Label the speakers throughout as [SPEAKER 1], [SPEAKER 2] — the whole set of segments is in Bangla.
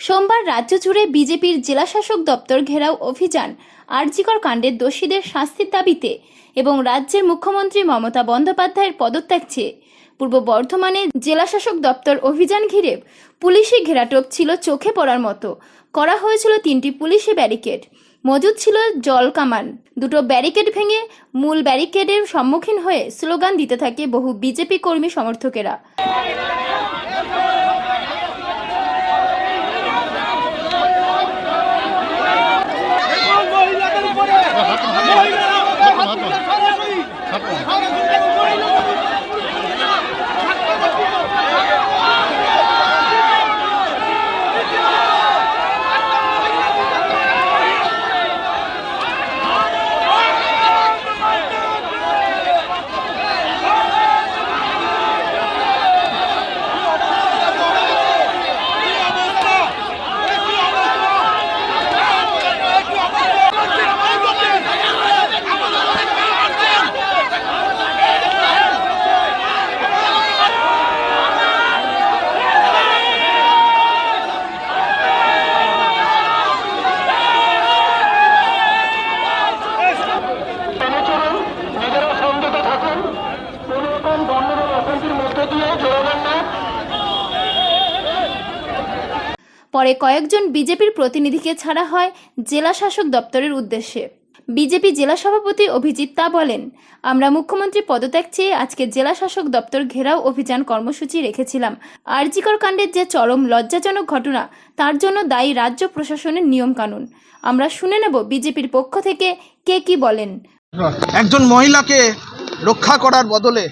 [SPEAKER 1] সোমবার রাজ্য জুড়ে বিজেপির জেলাশাসক দপ্তর ঘেরাও অভিযান আরজিকর কাণ্ডের দোষীদের শাস্তির দাবিতে এবং রাজ্যের মুখ্যমন্ত্রী মমতা বন্দ্যোপাধ্যায়ের পদত্যাগ চেয়ে। পূর্ব বর্ধমানে জেলাশাসক দপ্তর অভিযান ঘিরে পুলিশি ঘেরাটোপ ছিল চোখে পড়ার মতো। করা হয়েছিল তিনটি পুলিশি ব্যারিকেড। মজুদ ছিল জল কামান। দুটো ব্যারিকেড ভেঙে মূল ব্যারিকেডের সম্মুখীন হয়ে স্লোগান দিতে থাকে বহু বিজেপি কর্মী সমর্থকেরা
[SPEAKER 2] মহিলাদের উপরে মহিলারা সরাসরি সরাসরি মহিলাদের
[SPEAKER 3] মেনে চলুন নিজেরা সংযত থাকুন কোন রকম গণ্ডগোল অশান্তির মধ্যে দিয়ে জড়াবেন না
[SPEAKER 1] পরে কয়েকজন বিজেপির প্রতিনিধিকে ছাড়া হয় জেলা শাসক দপ্তরের উদ্দেশ্যে। বিজেপি জেলা সভাপতি অভিজিৎ তা বলেন, আমরা মুখ্যমন্ত্রী পদত্যাগ চেয়ে আজকে জেলা শাসক দপ্তর ঘেরাও অভিযান কর্মসূচি রেখেছিলাম। আরজিকর কাণ্ডের যে চরম লজ্জাজনক ঘটনা, তার জন্য দায়ী রাজ্য প্রশাসনের নিয়মকানুন। আমরা শুনে নেব বিজেপির পক্ষ থেকে কে কি বলেন।
[SPEAKER 4] একজন মহিলাকে রক্ষা করার বদলে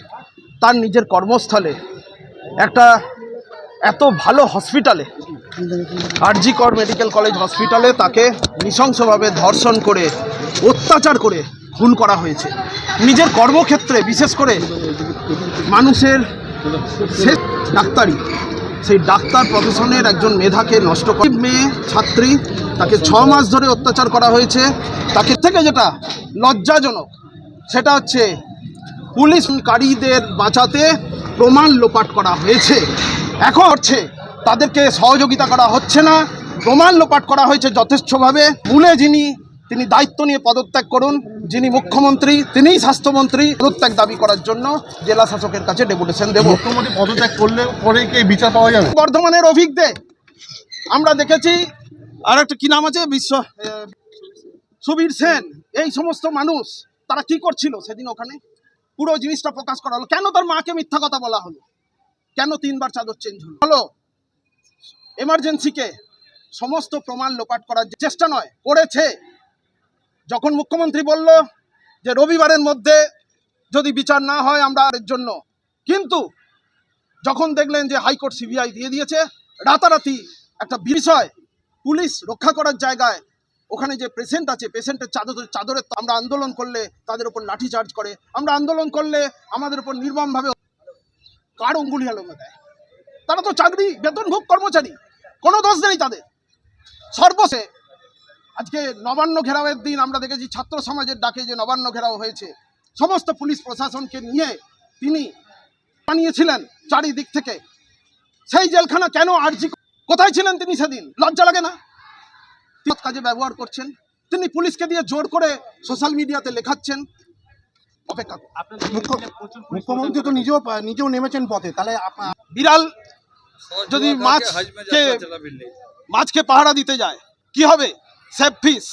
[SPEAKER 4] তার নিজের কর্মস্থলে একটা এত ভালো হসপিটালে আরজি কর মেডিকেল কলেজ হসপিটালে তাকে নৃশংসভাবে ধর্ষণ করে, অত্যাচার করে খুন করা হয়েছে। নিজের কর্মক্ষেত্রে বিশেষ করে মানুষের ডাক্তারি, সেই ডাক্তার প্রফেশনের একজন মেধাকে নষ্ট করে মেয়ে, ছাত্রী, তাকে ছ মাস ধরে অত্যাচার করা হয়েছে। তাকে থেকে যেটা লজ্জাজনক, সেটা হচ্ছে পুলিশকারীদের বাঁচাতে প্রমাণ লোপাট করা হয়েছে। এখন হচ্ছে তাদেরকে সহযোগিতা করা হচ্ছে না। প্রমাণ লোপাট করা হয়েছে যথেষ্টভাবে মূলে যিনি তিনি দায়িত্ব নিয়ে পদত্যাগ করুন। যিনি মুখ্যমন্ত্রী তিনিই স্বাস্থ্যমন্ত্রী। পদত্যাগ দাবি করার জন্য জেলা শাসকের কাছে ডেপুটেশন দেব।
[SPEAKER 5] মুখ্যমন্ত্রী পদত্যাগ করলে পরে কি বিচার পাওয়া যাবে?
[SPEAKER 4] বর্ধমানের অভিজ্ঞে আমরা দেখেছি আর একটা কি নাম আছে? বিশ্ব সুবীর সেন। এই সমস্ত মানুষ তারা কি করছিল সেদিন ওখানে? পুরো জিনিসটা প্রকাশ করা হলো। কেন তার মাকে মিথ্যা কথা বলা হলো? কেন তিনবার চাদর চেঞ্জ হলো? হলো এমার্জেন্সিকে সমস্ত প্রমাণ লোপাট করার চেষ্টা নয়, করেছে। যখন মুখ্যমন্ত্রী বলল যে রবিবারের মধ্যে যদি বিচার না হয় আমরা এর জন্য, কিন্তু যখন দেখলেন যে হাইকোর্ট সিবিআই দিয়ে দিয়েছে, রাতারাতি একটা বিষয়, পুলিশ রক্ষা করার জায়গায় ওখানে যে পেশেন্ট আছে পেশেন্টের চাদর চাদরে আমরা আন্দোলন করলে তাদের উপর লাঠি চার্জ করে। আমরা আন্দোলন করলে আমাদের উপর নির্মমভাবে কার অঙ্গুলি আলমে দেয়? তারা তো চাকরি বেতনভোগ কর্মচারী। কোনো দোষ নেই তাদের। সর্বশে, আজকে নবান্ন ঘেরাওয়ের দিন আমরা দেখেছি ছাত্র সমাজের ডাকে যে নবান্ন ঘেরাও হয়েছে, সমস্ত পুলিশ প্রশাসনকে নিয়ে তিনি বানিয়েছিলেন চারিদিক থেকে, সেই জেলখানা কেন আর্জি কোথায় ছিলেন তিনি সেদিন? লজ্জা লাগে না? কাজে ব্যবহার করছেন। তিনি পুলিশকে দিয়ে জোর করে সোশ্যাল মিডিয়াতে লেখাচ্ছেন। অপেক্ষা।
[SPEAKER 5] মুখ্যমন্ত্রী তো নিজেও নিজেও নেমেছেন পথে। তাহলে
[SPEAKER 4] বিড়াল যদি মাছকে মাছকে পাহারা দিতে যায় কি হবে? সেফ ফিস।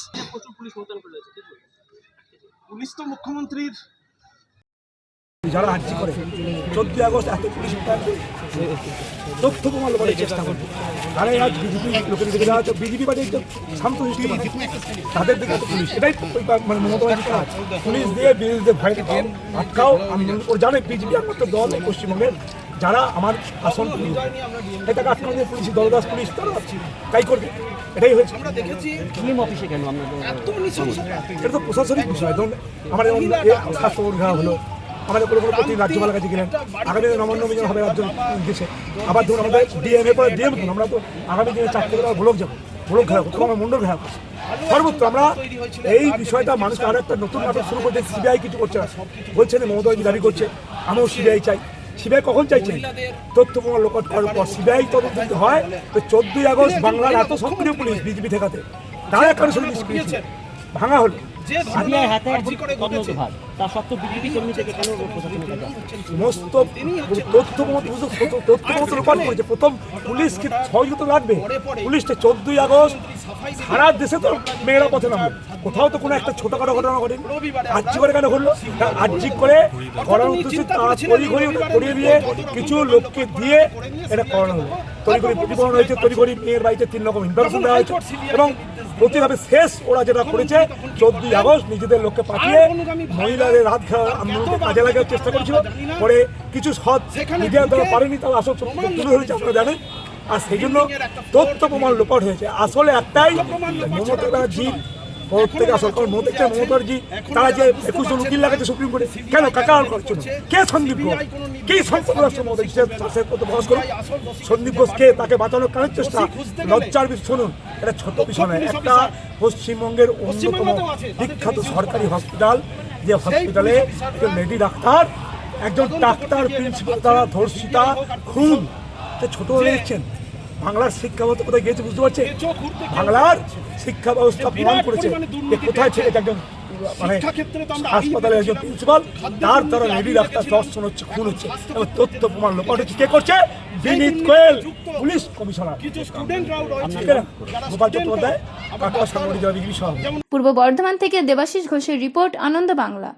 [SPEAKER 4] পুলিশ তো মুখ্যমন্ত্রীর
[SPEAKER 6] যারা আর্জি করে চোদ্দই আগস্ট এত পুলিশ তথ্য প্রমাণ লোপাটের চেষ্টা করবে। তারা আজ বিজেপি লোকের দিকে যাওয়া হচ্ছে বিজেপি পার্টি একদম শান্ত সৃষ্টি তাদের দিকে তো পুলিশ। এটাই ওই মানে মমতা কাজ। পুলিশ দিয়ে বিরোধীদের ভয় আটকাও। আমি ওর জানে বিজেপি একমাত্র দল এই পশ্চিমবঙ্গের যারা আমার আসন পুলিশ। এটাকে আটকানো দিয়ে পুলিশ দলদাস পুলিশ তারা তাই করবে। এটাই হয়েছে। আমরা দেখেছি এটা তো প্রশাসনিক বিষয়। ধরুন আমার যেমন স্বাস্থ্য পরীক্ষা হলো। আমাদের কোনো কোনো প্রতি রাজ্যপালের কাছে গেলেন। আগামী দিনে নবান্ন অভিযান হবে রাজ্য দেশে আবার ধরুন আমাদের ডিএমএ পরে ডিএম ধরুন, আমরা তো আগামী দিনে চারটে করে ব্লক যাব। ব্লক ঘেরা করব আমার মন্ডল ঘেরা করছি। সর্বত্র আমরা এই বিষয়টা মানুষকে আরও একটা নতুন নাটক শুরু করছে সিবিআই কিছু করছে না। বলছে না মমতা দাবি করছে, আমিও সিবিআই চাই। সিবিআই কখন চাইছে? তথ্য প্রমাণ লোকট করার পর সিবিআই তদন্ত যদি হয়, তো চোদ্দই আগস্ট বাংলার এত সক্রিয় পুলিশ বিজেপি ঠেকাতে। তারা একটা নিষ্ক্রিয় ভাঙা হলো।
[SPEAKER 7] সিবিআই হাতে সত্ত্বেও বিজেপি কর্মী থেকে কেন?
[SPEAKER 6] সমস্ত তথ্য করেছে প্রথম পুলিশকে সহযোগিতা লাগবে? পুলিশটা চোদ্দই আগস্ট। সারা দেশে তো মেয়েরা পথে নামবে। কোথাও তো কোনো একটা ছোটখাটো ঘটনা ঘটেনি। আর্জি করে কেন ঘটলো? আর্জি করে করার উদ্দেশ্যে তারা তৈরি করে করিয়ে দিয়ে কিছু লোককে দিয়ে এটা করানো হলো। তৈরি করে প্রতিফলন হয়েছে। তৈরি করে মেয়ের বাড়িতে তিন রকম ইনফরমেশন দেওয়া হয়েছে। এবং প্রতিভাবে শেষ ওরা যেটা করেছে চোদ্দই আগস্ট নিজেদের লোককে পাঠিয়ে মহিলাদের রাত আন্দোলনকে কাজে লাগার চেষ্টা করেছিল। পরে কিছু সৎ মিডিয়া দ্বারা পারেনি তারা আসল তুলে ধরেছে আপনারা জানেন। আর সেই জন্য তথ্য প্রমাণ লোপাট হয়েছে। আসলে একটাই মমতা ব্যানার্জি প্রত্যেকে আসল কারণ মমতা মমতা ব্যানার্জি তারা যে একুশ জন উকিল লাগাচ্ছে সুপ্রিম কোর্টে কেন কে সন্দীপ ঘোষ? কে সম্পদ রাষ্ট্র মমতা চাষের সন্দীপ তাকে বাঁচানোর কারণ চেষ্টা। লজ্জার বিষয় শুনুন। এটা ছোট বিষয় নয় একটা পশ্চিমবঙ্গের অন্যতম বিখ্যাত সরকারি হসপিটাল যে হসপিটালে একজন লেডি ডাক্তার একজন ডাক্তার প্রিন্সিপাল দ্বারা ধর্ষিতা খুন। সে ছোট হয়ে দেখছেন বাংলার শিক্ষা ব্যবস্থা কোথায় গিয়েছে বুঝতে পারছে? বাংলার শিক্ষা ব্যবস্থা প্রমাণ করেছে যে কোথায় ছেড়েছে একজন মানে হাসপাতালে একজন প্রিন্সিপাল তার দ্বারা লেডি ডাক্তার দর্শন হচ্ছে খুন হচ্ছে। এবং তথ্য প্রমাণ লোপাট হচ্ছে। কে করছে? Vineet Goyal police commissioner. Gopal Chattopadhyay
[SPEAKER 1] Purba Bardhaman থেকে দেবাশিস ঘোষের রিপোর্ট আনন্দ বাংলা।